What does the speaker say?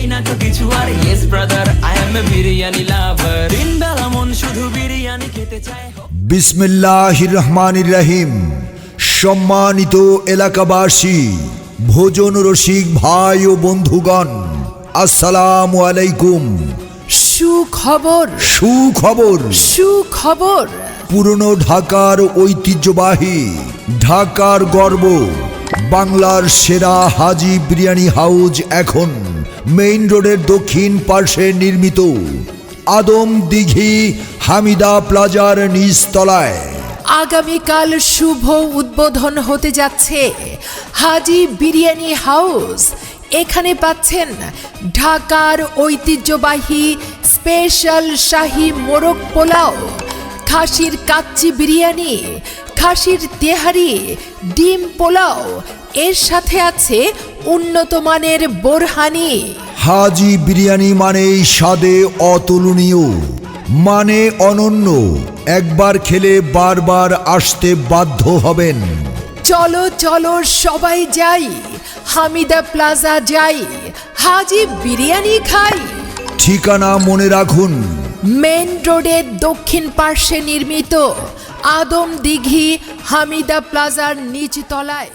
চাই না তো কিছু আর yes brother I am a biryani lover দিন বেলা মন শুধু বিরিয়ানি খেতে চায়। বিসমিল্লাহির রহমানির রহিম সম্মানিত এলাকাবাসী ভোজন রসিক ভাই ও বন্ধুগণ আসসালামু আলাইকুম। সুখবর। সুখবর। সুখবর। পুরনো ঢাকার ঐতিহ্যবাহী ঢাকার গর্ব। বাংলার সেরা হাজি বিরিয়ানি হাউজ এখন। মেইন রোডের দক্ষিণ পার্শ্বে নির্মিত। আদম দিঘি, হামিদা প্লাজার নিচতলায়। আগামীকাল শুভ উদ্বোধন হতে যাচ্ছে হাজি বিরিয়ানি হাউস। এখানে পাচ্ছেন ঢাকার ঐতিহ্যবাহী স্পেশাল শাহী মোরগ পোলাও, খাসির কাচ্চি বিরিয়ানি খাসির তেহারি ডিম পোলাও এর সাথে আছে উন্নত মানের বোরহানি। হাজি বিরিয়ানি মানেই স্বাদে অতুলনীয় মানে অনন্য। একবার খেলে বারবার আসতে বাধ্য হবেন। চলো চলো সবাই যাই হামিদা প্লাজা যাই হাজি বিরিয়ানি খাই। ঠিকানা মনে রাখুন। মেন রোডের দক্ষিণ পার্শ্বে নির্মিত আদম দিঘি হামিদা প্লাজার নিচতলায়।